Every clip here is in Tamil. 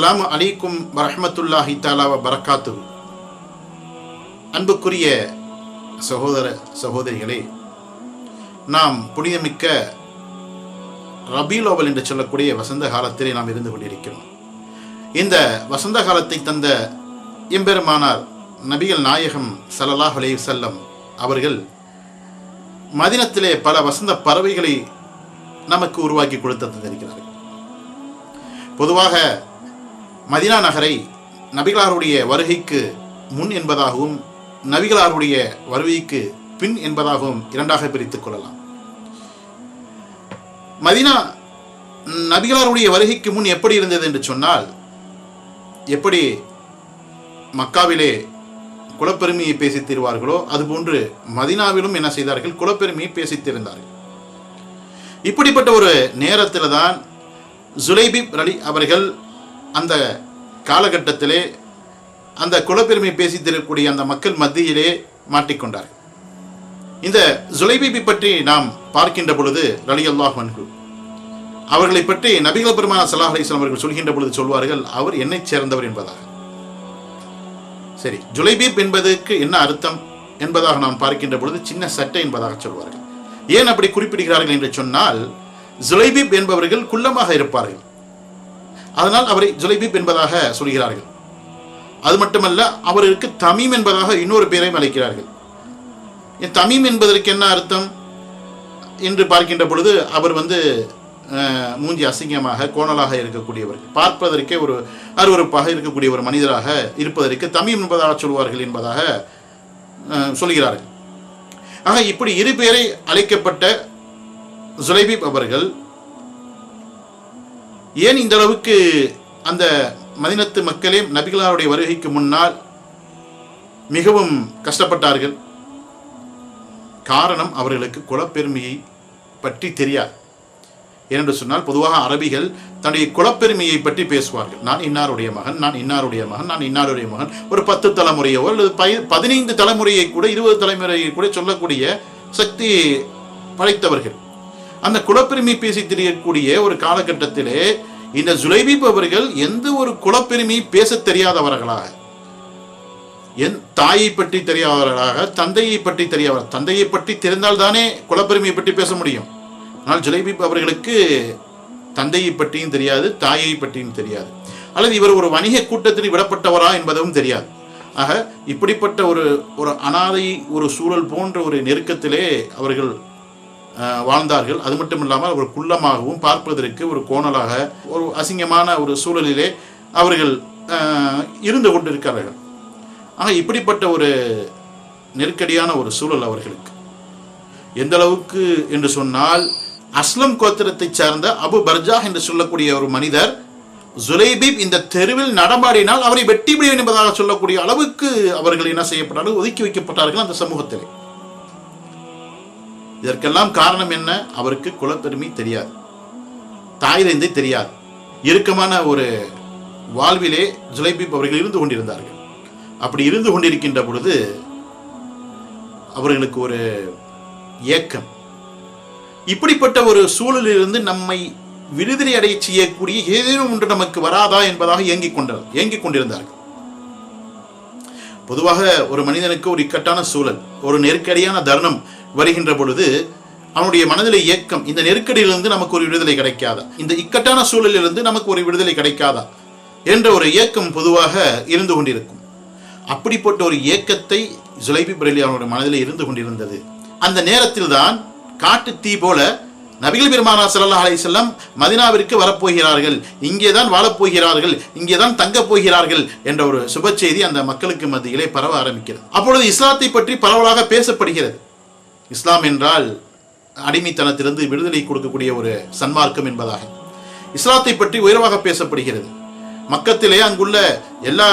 அஸ்ஸலாமு அலைக்கும் வரஹமத்துல்லாஹி தாலாவ பரக்காத்து அன்புக்குரிய சகோதர சகோதரிகளே நாம் புனிதமிக்க ரபீலோவல் என்று சொல்லக்கூடிய வசந்த காலத்திலே நாம் இருந்து கொண்டிருக்கிறோம். இந்த வசந்த காலத்தை தந்த எம்பெருமானார் நபிகள் நாயகம் ஸல்லல்லாஹு அலைஹி செல்லம் அவர்கள் மதினத்திலே பல வசந்த பறவைகளை நமக்கு உருவாக்கி கொடுத்து தந்திருக்கிறார்கள். பொதுவாக மதினா நகரை நபிகளாருடைய வருகைக்கு முன் என்பதாகவும் நபிகளாருடைய வருகைக்கு பின் என்பதாகவும் இரண்டாக பிரித்துக் கொள்ளலாம். மதினா நபிகளாருடைய வருகைக்கு முன் எப்படி இருந்தது என்று சொன்னால் எப்படி மக்காவிலே குலப்பெருமையை பேசித் தருவார்களோ அதுபோன்று மதினாவிலும் என்ன செய்தார்கள்? குலப்பெருமையை பேசித்திருந்தார்கள். இப்படிப்பட்ட ஒரு நேரத்தில் தான் ஜுலைபிப் அலி அவர்கள் அந்த காலகட்டத்திலே அந்த குலப்பெருமை பேசித் தரக்கூடிய அந்த மக்கள் மத்தியிலே மாட்டிக்கொண்டார் இந்த ஜுலைபிபி பற்றி நாம் பார்க்கின்ற பொழுது ரலி அல்லாஹ் வன்கு அவர்களை பற்றி நபிகள் பெருமான சலாஹ் அலிஸ்லாம் அவர்கள் சொல்கின்ற பொழுது சொல்வார்கள் அவர் என்னைச் சேர்ந்தவர் என்பதாக. சரி ஜுலைபீப் என்பதற்கு என்ன அர்த்தம் என்பதாக நாம் பார்க்கின்ற பொழுது சின்ன சட்டை என்பதாக சொல்வார்கள். ஏன் அப்படி குறிப்பிடுகிறார்கள் என்று சொன்னால் ஜுலைபீப் என்பவர்கள் குள்ளமாக இருப்பார்கள். அதனால் அவரை ஜுலைபீப் என்பதாக சொல்கிறார்கள். அது மட்டுமல்ல அவருக்கு தமீம் என்பதாக இன்னொரு பேரையும் அழைக்கிறார்கள். என் தமீம் என்பதற்கு என்ன அர்த்தம்? என்று பார்க்கின்ற பொழுது அவர் வந்து மூஞ்சி அசிங்கமாக கோணலாக இருக்கக்கூடியவர் பார்ப்பதற்கே ஒரு அருவருப்பாக இருக்கக்கூடிய ஒரு மனிதராக இருப்பதற்கு தமிழ் என்பதாக சொல்வார்கள் என்பதாக சொல்கிறார்கள். ஆக இப்படி இரு பேரை அழைக்கப்பட்ட ஜுலைபீப் அவர்கள் ஏன் இந்த அளவுக்கு அந்த மதினத்து மக்களே நபிகளாருடைய வருகைக்கு முன்னால் மிகவும் கஷ்டப்பட்டார்கள்? காரணம் அவர்களுக்கு குலப்பெருமையை பற்றி தெரியாது. ஏனென்று சொன்னால் பொதுவாக அரபிகள் தன்னுடைய குலப்பெருமையை பற்றி பேசுவார்கள். நான் இன்னாருடைய மகன் நான் இன்னாருடைய மகன் நான் இன்னாருடைய மகன். ஒரு பத்து தலைமுறையோ அல்லது பய பதினைந்து தலைமுறையை கூட இருபது தலைமுறையை கூட சொல்லக்கூடிய சக்தி படைத்தவர்கள். அந்த குலப்பெருமை பேசி தெரியக்கூடிய ஒரு காலகட்டத்திலே இந்த ஜுலைபீப் அவர்கள் எந்த ஒரு குலப்பெருமை பேசத் தெரியாதவர்களாக என் தாயை பற்றி தெரியாதவர்களாக தந்தையை பற்றி தெரியாதவர் தந்தையை பற்றி தெரிந்தால் தானே குலப்பெருமையை பற்றி பேச முடியும். ஆனால் ஜுலைபீப் அவர்களுக்கு தந்தையை பற்றியும் தெரியாது தாயை பற்றியும் தெரியாது. அல்லது இவர் ஒரு வணிக கூட்டத்தில் விடப்பட்டவரா என்பதும் தெரியாது. ஆக இப்படிப்பட்ட ஒரு ஒரு அனாதை ஒரு சூழல் போன்ற ஒரு நெருக்கத்திலே அவர்கள் வாழ்ந்தார்கள். அது மட்டும் இல்லாமல் ஒரு குள்ளமாகவும் பார்ப்பதற்கு ஒரு கோணலாக ஒரு அசிங்கமான ஒரு சூழலிலே அவர்கள் இருந்து கொண்டிருக்கிறார்கள். ஆக இப்படிப்பட்ட ஒரு நெருக்கடியான ஒரு சூழல் அவர்களுக்கு. எந்த அளவுக்கு என்று சொன்னால் அஸ்லம் கோத்திரத்தை சார்ந்த அபு பர்ஜா என்று சொல்லக்கூடிய ஒரு மனிதர் ஜுலைபீப் இந்த தெருவில் நடமாடினால் அவரை வெட்டி விடுவேன் என்பதாக சொல்லக்கூடிய அளவுக்கு அவர்கள் என்ன செய்யப்பட்டார்கள் ஒதுக்கி வைக்கப்பட்டார்கள் அந்த சமூகத்திலே. இதற்கெல்லாம் காரணம் என்ன? அவருக்கு குலப்பெருமை தெரியாது. தாய் தந்தை தெரியாது. இறுக்கமான ஒரு வாழ்விலே ஜுலைபீப் அவர்கள் இருந்து கொண்டிருந்தார்கள். அப்படி இருந்து கொண்டிருக்கின்ற பொழுது அவர்களுக்கு ஒரு ஏக்கம். இப்படிப்பட்ட ஒரு சூழலிலிருந்து நம்மை விடுதலை அடைய செய்யக்கூடிய ஏதேனும் ஒன்று நமக்கு வராதா என்பதாக ஏங்கிக் கொண்டார் ஏங்கிக் கொண்டிருந்தார்கள். பொதுவாக ஒரு மனிதனுக்கு ஒரு இக்கட்டான சூழல் ஒரு நெருக்கடியான தருணம் வருகின்ற பொழுது அவனுடைய மனதில் இயக்கம் இந்த நெருக்கடியிலிருந்து நமக்கு ஒரு விடுதலை கிடைக்காதா? இந்த இக்கட்டான சூழலிலிருந்து நமக்கு ஒரு விடுதலை கிடைக்காதா? என்ற ஒரு ஏக்கம் பொதுவாக இருந்து கொண்டிருக்கும். அப்படிப்பட்ட ஒரு இயக்கத்தை ஜுலைபி பிரலி அவனுடைய மனதில் இருந்து கொண்டிருந்தது. அந்த நேரத்தில் தான் காட்டு தீ போல நபிகள் பெருமானா சல்லா அலிசல்லாம் மதினாவிற்கு வரப்போகிறார்கள். இங்கே தான் வாழப்போகிறார்கள் இங்கே தான் தங்கப் போகிறார்கள் என்ற ஒரு சுப செய்தி அந்த மக்களுக்கு மத்தியிலே பரவ ஆரம்பிக்கிறது. அப்பொழுது இஸ்லாத்தை பற்றி பரவலாக பேசப்படுகிறது. இஸ்லாம் என்றால் அடிமைத்தனத்திலிருந்து விடுதலை கொடுக்கக்கூடிய ஒரு சன்மார்க்கம் என்பதாக. இஸ்லாத்தை பற்றி உயர்வாக பேசப்படுகிறது. மக்கத்திலே அங்குள்ள எல்லா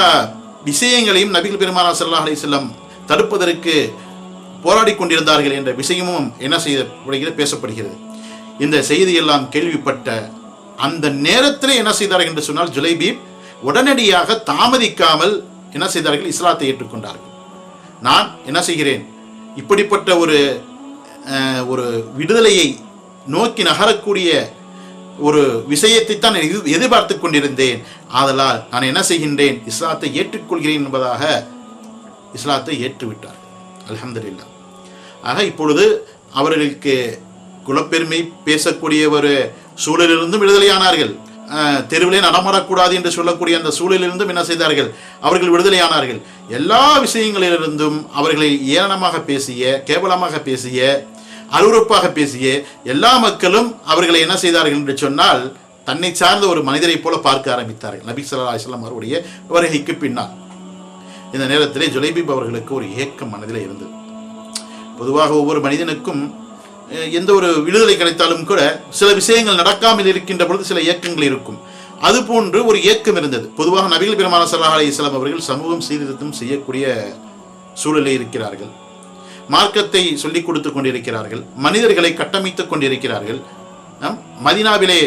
விஷயங்களையும் நபிகள் பெருமானா ஸல்லல்லாஹு அலைஹி தடுப்பதற்கு போராடி கொண்டிருந்தார்கள் என்ற விஷயமும் என்ன செய்யப்படுகிறது பேசப்படுகிறது. இந்த செய்தியெல்லாம் கேள்விப்பட்ட அந்த நேரத்தில் என்ன செய்தார்கள் என்று சொன்னால் ஜுலைபீப் உடனடியாக தாமதிக்காமல் என்ன செய்தார்கள்? இஸ்லாத்தை ஏற்றுக்கொண்டார்கள். நான் என்ன செய்கிறேன்? இப்படிப்பட்ட ஒரு ஒரு விடுதலையை நோக்கி நகரக்கூடிய ஒரு விஷயத்தை தான் எதிர்- எதிர்பார்த்து கொண்டிருந்தேன். ஆதலால் நான் என்ன செய்கின்றேன்? இஸ்லாத்தை ஏற்றுக்கொள்கிறேன் என்பதாக இஸ்லாத்தை ஏற்றுவிட்டார் அல்ஹம்துலில்லாஹ். ஆக இப்பொழுது அவர்களுக்கு குலப்பெருமை பேசக்கூடிய ஒரு சூழலிலிருந்தும் விடுதலையானார்கள். தெருவிலே நடமாடக்கூடாது என்று சொல்லக்கூடிய அந்த சூழலிலிருந்தும் என்ன செய்தார்கள்? அவர்கள் விடுதலையானார்கள். எல்லா விஷயங்களிலிருந்தும் அவர்களை ஏளனமாக பேசிய கேவலமாக பேசிய அருவருப்பாக பேசிய எல்லா மக்களும் அவர்களை என்ன செய்தார்கள் என்று சொன்னால் தன்னை சார்ந்த ஒரு மனிதரைப் போல பார்க்க ஆரம்பித்தார்கள். நபி சல்லா அலைஹி அவருடைய வருகைக்கு பின்னால். இந்த நேரத்திலே ஜுலைபீப் அவர்களுக்கு ஒரு ஏக்கம் மனதிலே இருந்தது. பொதுவாக ஒவ்வொரு மனிதனுக்கும் எந்த ஒரு விடுதலை கிடைத்தாலும் கூட சில விஷயங்கள் நடக்காமல் இருக்கின்ற பொழுது சில ஏக்கங்கள் இருக்கும். அதுபோன்று ஒரு ஏக்கம் இருந்தது. பொதுவாக நபிகள் பெருமான சல்லாஹ் இஸ்லாம் அவர்கள் சமூகம் சீர்திருத்தம் செய்யக்கூடிய சூழலில் இருக்கிறார்கள். மார்க்கத்தை சொல்லிக் கொடுத்து கொண்டிருக்கிறார்கள். மனிதர்களை கட்டமைத்துக் கொண்டிருக்கிறார்கள். மதினாவிலே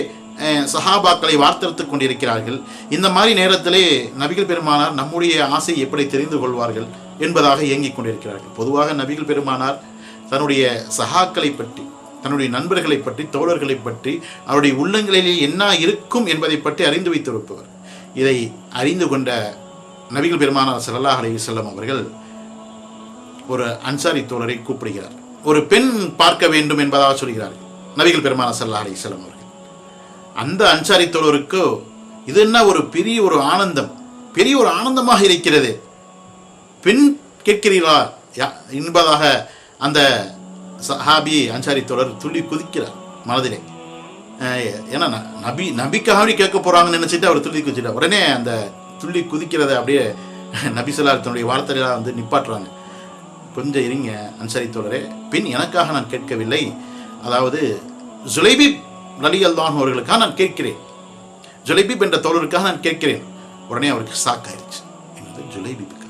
சஹாபாக்களை வார்த்தெடுத்துக் கொண்டிருக்கிறார்கள். இந்த மாதிரி நேரத்திலே நபிகள் பெருமானார் நம்முடைய ஆசை எப்படி தெரிந்து கொள்வார்கள் என்பதாக இயங்கிக் கொண்டிருக்கிறார்கள். பொதுவாக நபிகள் பெருமானார் தன்னுடைய சகாக்களை பற்றி தன்னுடைய நண்பர்களை பற்றி தோழர்களை பற்றி அவருடைய உள்ளங்களிலே என்ன இருக்கும் என்பதை பற்றி அறிந்து வைத்திருப்பவர். இதை அறிந்து கொண்ட நபிகள் பெருமானார் ஸல்லல்லாஹு அலி செல்லம் அவர்கள் ஒரு அன்சாரி தோழரை கூப்பிடுகிறார். ஒரு பெண் பார்க்க வேண்டும் என்பதாக சொல்கிறார் நபிகள் பெருமானார் ஸல்லல்லாஹு அலி செல்லம் அவர்கள். அந்த அன்சாரி தோழருக்கு இது என்ன ஒரு பெரிய ஒரு ஆனந்தம் பெரிய ஒரு ஆனந்தமாக இருக்கிறது. பெண் கேட்கிறீர்களா? யா- என்பதாக அந்த சஹாபி அன்சாரி தொடர் துள்ளி குதிக்கிறார் மனதிலே. ஏன்னா நபி நபிக்காக கேட்க போகிறாங்கன்னு நினச்சிட்டு அவர் துள்ளி குதிச்சிட்டார். உடனே அந்த துள்ளி குதிக்கிறத அப்படியே நபி சொல்லாத்தனுடைய வார்த்தைகளாக வந்து நிப்பாட்டுறாங்க. கொஞ்சம் இருங்க அன்சாரி தொடரே பின் எனக்காக நான் கேட்கவில்லை. அதாவது ஜுலைபி ரலி அவர்களுக்காக நான் கேட்கிறேன். ஜுலைபிப் என்ற தோழருக்காக நான் கேட்கிறேன். உடனே அவருக்கு சாக்காயிருச்சு. என்னது? ஜுலைபிப்புக்கா?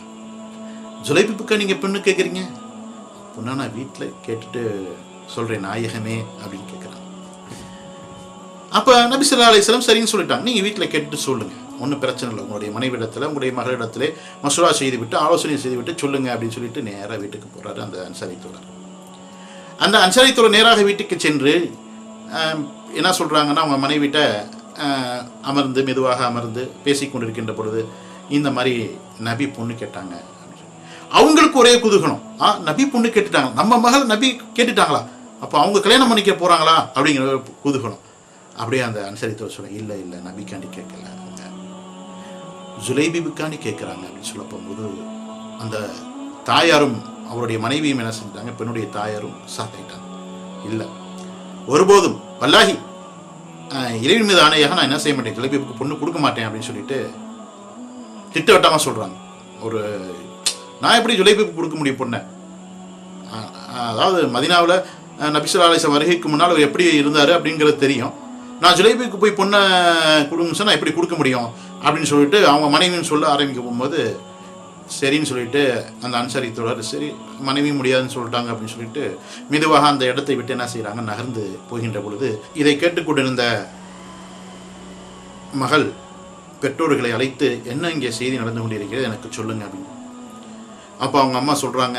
ஜுலைபிப்புக்கா நீங்கள் பெண்ணு கேட்குறீங்க? பொண்ணா நான் வீட்டில் கேட்டுட்டு சொல்கிறேன் நாயகமே அப்படின்னு கேட்குறான் அப்போ நபி சொல்லா அலைஹி சரின்னு சொல்லிட்டாங்க நீங்கள் வீட்டில் கேட்டுட்டு சொல்லுங்கள் ஒன்றும் பிரச்சனை இல்லை. உங்களுடைய மனைவிடத்தில் உங்களுடைய மகளிடத்தில் மசூரா செய்து விட்டு ஆலோசனை செய்து விட்டு அப்படின்னு சொல்லிட்டு நேராக வீட்டுக்கு போகிறாரு அந்த அன்சாரி தோழர். அந்த அன்சாரி தோழர் நேராக வீட்டுக்கு சென்று என்ன சொல்கிறாங்கன்னா அவங்க மனைவிட்ட அமர்ந்து மெதுவாக அமர்ந்து பேசிக் கொண்டிருக்கின்ற பொழுது இந்த மாதிரி நபி பொண்ணு கேட்டாங்க. அவங்களுக்கு ஒரே குதூகலம். ஆ நபி பொண்ணு கேட்டுட்டாங்க. நம்ம மகள் நபி கேட்டுட்டாங்களா? அப்போ அவங்க கல்யாணம் பண்ணிக்க போகிறாங்களா அப்படிங்கிற ஒரு குதூகலம். அப்படியே அந்த அனுசரித்த சொல்ல இல்லை இல்லை நபிக்காண்டி கேட்கல. அவங்க ஜுலைபிபுக்காண்டி கேட்குறாங்க அப்படின்னு சொல்ல போகும்போது அந்த தாயாரும் அவருடைய மனைவியும் என்ன செஞ்சிட்டாங்க? பெண்ணுடைய தாயாரும் சாத்தாயிட்டாங்க இல்லை. ஒருபோதும் வல்லாஹி ஆஹ், இறைவன் மீது ஆணையாக நான் என்ன செய்ய மாட்டேன்? ஜுலைபிபுக்கு பொண்ணு கொடுக்க மாட்டேன். அப்படின்னு சொல்லிட்டு திட்டவட்டமாக சொல்கிறாங்க ஒரு நான் எப்படி ஜுலைபி கொடுக்க முடியும் பொண்ணை? அதாவது மதினாவில் நபிசுல்லா அலிச வருகைக்கு முன்னால் அவர் எப்படி இருந்தார் அப்படிங்கிறது தெரியும். நான் ஜுலைபிக்கு போய் பொண்ணை கொடுங்க நான் எப்படி கொடுக்க முடியும் அப்படின்னு சொல்லிட்டு அவங்க மனைவின்னு சொல்ல ஆரம்பிக்க போகும்போது சரின்னு சொல்லிட்டு அந்த அன்சாரி தோழர் சரி மனைவி முடியாதுன்னு சொல்லிட்டாங்க அப்படின்னு சொல்லிட்டு மெதுவாக அந்த இடத்தை விட்டு என்ன செய்கிறாங்க நகர்ந்து போகின்ற பொழுது இதை கேட்டுக்கொண்டிருந்த மகள் பெற்றோர்களை அழைத்து என்ன இங்கே செய்தி நடந்து கொண்டிருக்கிறது? எனக்கு சொல்லுங்க அப்படின்னு. அப்போ அவங்க அம்மா சொல்கிறாங்க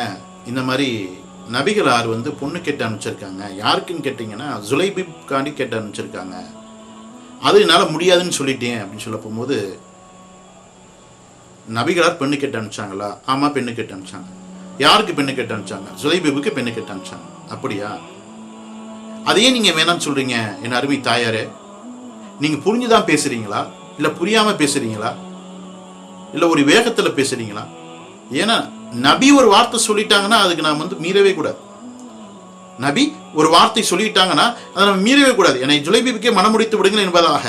இந்த மாதிரி நபிகளார் வந்து பொண்ணு கேட்டு அனுப்பிச்சிருக்காங்க? யாருக்குன்னு கேட்டிங்கன்னா ஜுலைபிப் காண்டி கேட்டு அனுப்பிச்சிருக்காங்க. அது என்னால் முடியாதுன்னு சொல்லிட்டேன் அப்படின்னு சொல்ல போகும்போது நபிகளார் பெண்ணு கேட்டு அனுப்பிச்சாங்களா? ஆமாம் பெண்ணு கேட்டு அனுப்பிச்சாங்க. யாருக்கு பெண்ணு கேட்டு அனுப்பிச்சாங்க? ஜுலைபிபுக்கு பெண்ணு கேட்டு அனுப்பிச்சாங்க. அப்படியா? அதையே நீங்கள் வேணாம்னு சொல்கிறீங்க என் அருமை தாயாரே. நீங்கள் புரிஞ்சுதான் பேசுகிறீங்களா இல்லை புரியாமல் பேசுகிறீங்களா இல்லை ஒரு வேகத்தில் பேசுகிறீங்களா ஏன்னா நபி ஒரு வார்த்தை சொல்லிட்டாங்கன்னா அதுக்கு நாம் வந்து மீறவே கூடாது. நபி ஒரு வார்த்தை சொல்லிட்டாங்கன்னா அதை நம்ம மீறவே கூடாது. என்னை ஜுலைபிபுக்கே மனமுடித்து விடுங்கள் என்பதாக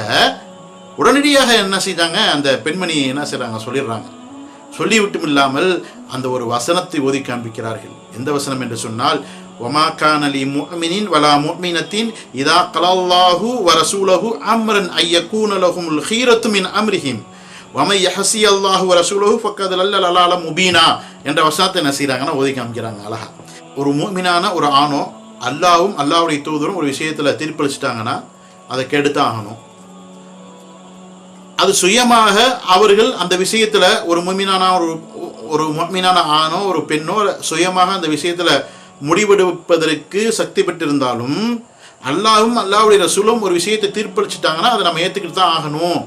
உடனடியாக என்ன செய்தாங்க? அந்த பெண்மணி என்ன செய்கிறாங்க சொல்லிடுறாங்க. சொல்லிவிட்டும் இல்லாமல் அந்த ஒரு வசனத்தை ஓதி காண்பிக்கிறார்கள். எந்த வசனம் என்று சொன்னால் ஒமா கானலி முஅமினின் வலா முஹ்மினத்தின் இதா கலல்லாஹு வரசூலஹு அம்ரன் ஐயக்கூனலகும் ஹீரத்து மின் அம்ரிஹிம். வமை யஹசி அல்லாஹு வரசூலஹு ஃபக்கத் லல்லல் அலால முபீனா. என்ற வசனத்தை என்ன செய்கிறாங்கன்னா ஓதி காமிக்கிறாங்க அழகா. ஒரு மூமினான ஒரு ஆணோ அல்லாவும் அல்லாவுடைய தூதரும் ஒரு விஷயத்தில் தீர்ப்பளிச்சிட்டாங்கன்னா அதை கெடுத்தான் ஆகணும். அது சுயமாக அவர்கள் அந்த விஷயத்தில் ஒரு முமினான ஒரு ஒரு முமினான ஆணோ ஒரு பெண்ணோ சுயமாக அந்த விஷயத்தில் முடிவெடுப்பதற்கு சக்தி பெற்றிருந்தாலும் அல்லாவும் அல்லாவுடைய ரசூலும் ஒரு விஷயத்தை தீர்ப்பளிச்சிட்டாங்கன்னா அதை நம்ம ஏற்றுக்கிட்டு தான் ஆகணும்.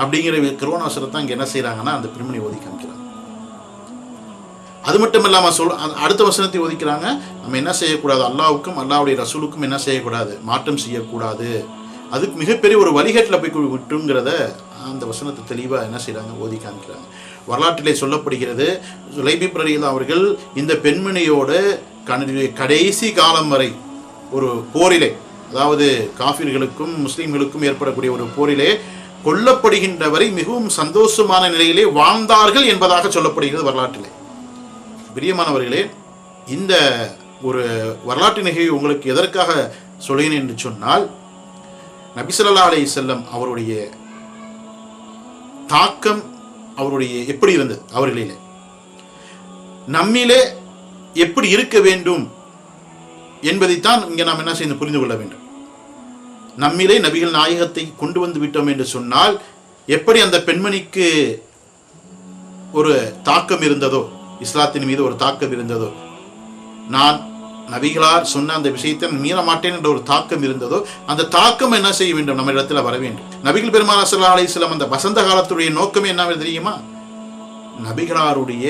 அப்படிங்கிற கிருவணாசரத்தை இங்கே என்ன செய்கிறாங்கன்னா அந்த பெண்மணி ஓதி காமிக்கிறாங்க. அது மட்டும் இல்லாமல் சொல் அடுத்த வசனத்தை ஒதுக்கிறாங்க. நம்ம என்ன செய்யக்கூடாது? அல்லாவுக்கும் அல்லாவுடைய ரசூலுக்கும் என்ன செய்யக்கூடாது? மாற்றம் செய்யக்கூடாது. அதுக்கு மிகப்பெரிய ஒரு வழிகட்டில் போய் விட்டுங்கிறத அந்த வசனத்தை தெளிவாக என்ன செய்கிறாங்க ஓதி காமிக்கிறாங்க. வரலாற்றிலே சொல்லப்படுகிறது சுலைபி பிரரியல் அவர்கள் இந்த பெண்மணியோடு கனடைய கடைசி காலம் வரை ஒரு போரிலே அதாவது காஃபிர்களுக்கும் முஸ்லீம்களுக்கும் ஏற்படக்கூடிய ஒரு போரிலே கொல்லப்படுகின்ற வரை மிகவும் சந்தோஷமான நிலையிலே வாழ்ந்தார்கள் என்பதாக சொல்லப்படுகிறது வரலாற்றிலே. பிரியமானவர்களே இந்த ஒரு வரலாற்று நிகழ்வு உங்களுக்கு எதற்காக சொல்கிறேன் என்று சொன்னால் நபிசல்லா அலை செல்லம் அவருடைய தாக்கம் அவருடைய எப்படி இருந்தது? அவர்களிலே. நம்மிலே எப்படி இருக்க வேண்டும் என்பதைத்தான் இங்கே நாம் என்ன செய்து புரிந்து கொள்ள வேண்டும். நம்மிலே நபிகள் நாயகத்தை கொண்டு வந்து விட்டோம் என்று சொன்னால் எப்படி அந்த பெண்மணிக்கு ஒரு தாக்கம் இருந்ததோ இஸ்லாத்தின் மீது ஒரு தாக்கம் இருந்ததோ? நான் நபிகளார் சொன்ன அந்த விஷயத்தை மீற மாட்டேன் என்ற ஒரு தாக்கம் இருந்ததோ? அந்த தாக்கம் என்ன செய்ய வேண்டும் நம்ம இடத்துல வர வேண்டும். நபிகள் பெருமானா சல்லா அலிஸ்லாம் அந்த வசந்த காலத்துடைய நோக்கமே என்ன தெரியுமா? நபிகளாருடைய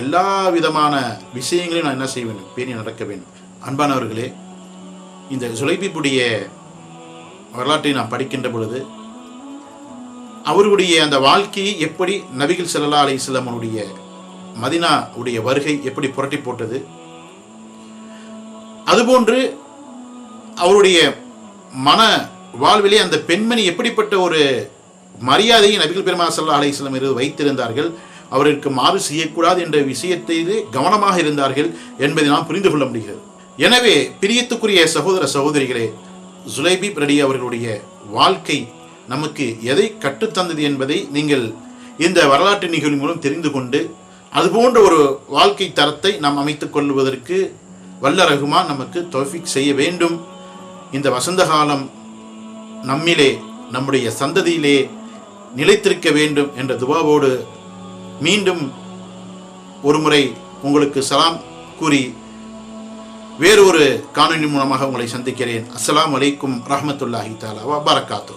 எல்லா விதமான விஷயங்களையும் நான் என்ன செய்ய வேண்டும்? பேணி நடக்க வேண்டும். அன்பானவர்களே இந்த சுலைபிப்புடைய வரலாற்றை நான் படிக்கின்ற பொழுது அவருடைய அந்த வாழ்க்கையை எப்படி நபிகள் செல்லா அலி இஸ்லாமனுடைய மதினா உடைய வருகை எப்படி புரட்டி போட்டது? அதுபோன்று அவருடைய மன வாழ்விலே அந்த பெண்மணி எப்படிப்பட்ட ஒரு மரியாதையை நபிகள் பெருமா சல்லா அலைஹி வஸல்லம் வைத்திருந்தார்கள்? அவருக்கு மாறு செய்யக்கூடாது என்ற விஷயத்திலே கவனமாக இருந்தார்கள் என்பதை நாம் புரிந்து கொள்ள முடிகிறது. எனவே பிரியத்துக்குரிய சகோதர சகோதரிகளே ஜுலைபி பிரடி அவர்களுடைய வாழ்க்கை நமக்கு எதை கற்றுத்தந்தது என்பதை நீங்கள் இந்த வரலாற்று நிகழ்வு மூலம் தெரிந்து கொண்டு அதுபோன்ற ஒரு வாழ்க்கை தரத்தை நாம் அமைத்துக் கொள்வதற்கு வல்ல ரகுமான் நமக்கு தொஃபிக் செய்ய வேண்டும். இந்த வசந்த காலம் நம்மிலே நம்முடைய சந்ததியிலே நிலைத்திருக்க வேண்டும் என்ற துவாவோடு மீண்டும் ஒருமுறை உங்களுக்கு சலாம் கூறி வேறொரு காணொலி மூலமாக உங்களை சந்திக்கிறேன். அஸ்லாம் வலைக்கும் ரஹமத்துல்லாஹி தாலா வபரகாத்து